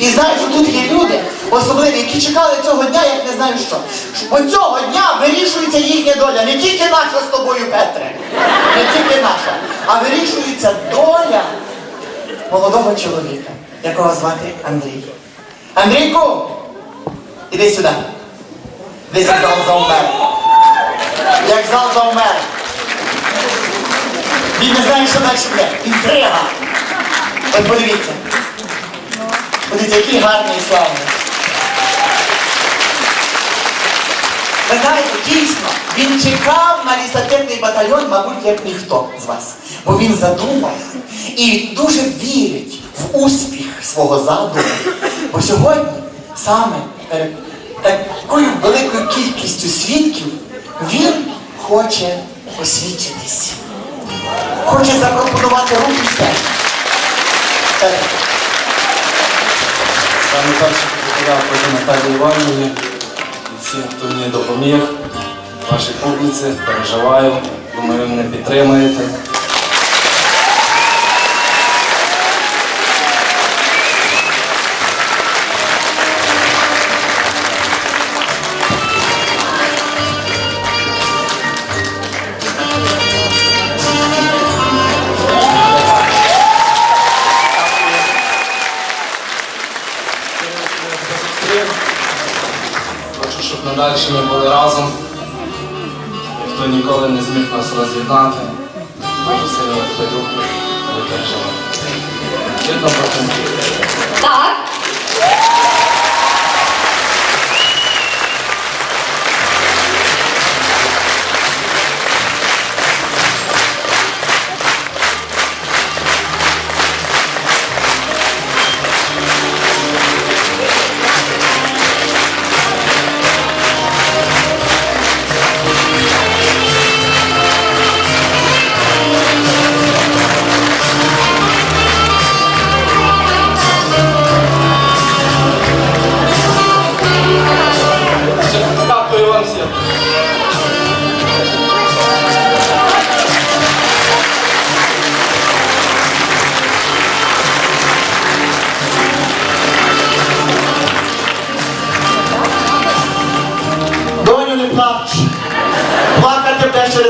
І знаю, що тут є люди, особливі, які чекали цього дня, як не знаю що. Бо цього дня вирішується їхня доля. Не тільки наша з тобою, Петре, не тільки наша, а вирішується доля молодого чоловіка, якого звати Андрій. Андрійку, іди сюди. Десь як зал заумер. Як зал заумер. Він не знає, що далі буде. Інтрига. От подивіться. Подивіться, який гарний і славний. Ви знаєте, дійсно, він чекав на лісапетний батальйон, мабуть, як ніхто з вас. Бо він задумав і дуже вірить в успіх свого задуму. Бо сьогодні саме перед такою великою кількістю свідків він хоче освідчитись. Хоче запропонувати руку і перше хотів Наталії Іванівні і всім, хто мені допоміг, вашій публіці, переживаю, думаю, мене підтримаєте. Хочу, щоб надалі ми були разом. Ніхто ніколи не зміг нас роз'єднати. Дуже сильно тебе люблю. Так.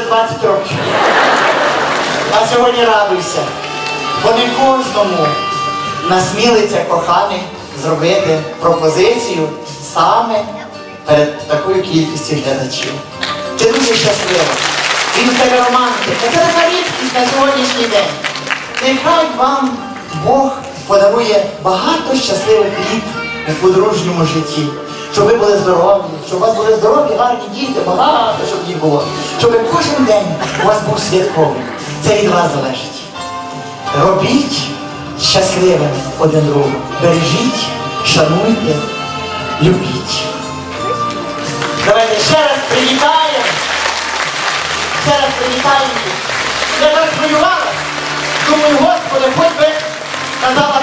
20 років. А сьогодні радуйся. Бо не кожному насмілиться коханий зробити пропозицію саме перед такою кількістю глядачів. Ти дуже щаслива. Він в тебе романтика. Це така рідкість на сьогоднішній день. Нехай вам Бог подарує багато щасливих літ у подружньому житті. Щоб ви були здорові, щоб у вас були здорові, гарні діти, багато щоб їх було. Щоб кожен день у вас був святковий. Це від вас залежить. Робіть щасливим один другого. Бережіть, шануйте, любіть. Давайте ще раз привітаємо. Ще раз привітаємо. Я так хвилювалась. Думаю, Господи, хоч би сказала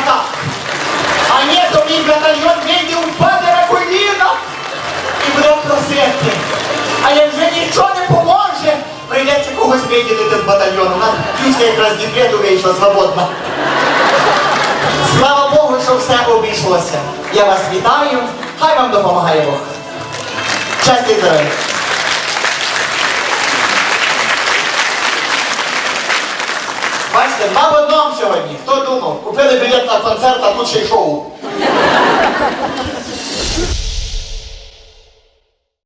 і буде просити. А як вже нічого не поможе, прийдеться когось виділити з батальйону. У нас Юська якраз декрету вийшла свободна. Слава Богу, що все обійшлося. Я вас вітаю. Хай вам допомагає Бог. Щастя і здоров'я. Бачите, два в сьогодні. Хто думав? Купили білет на концерт, а тут ще й шоу.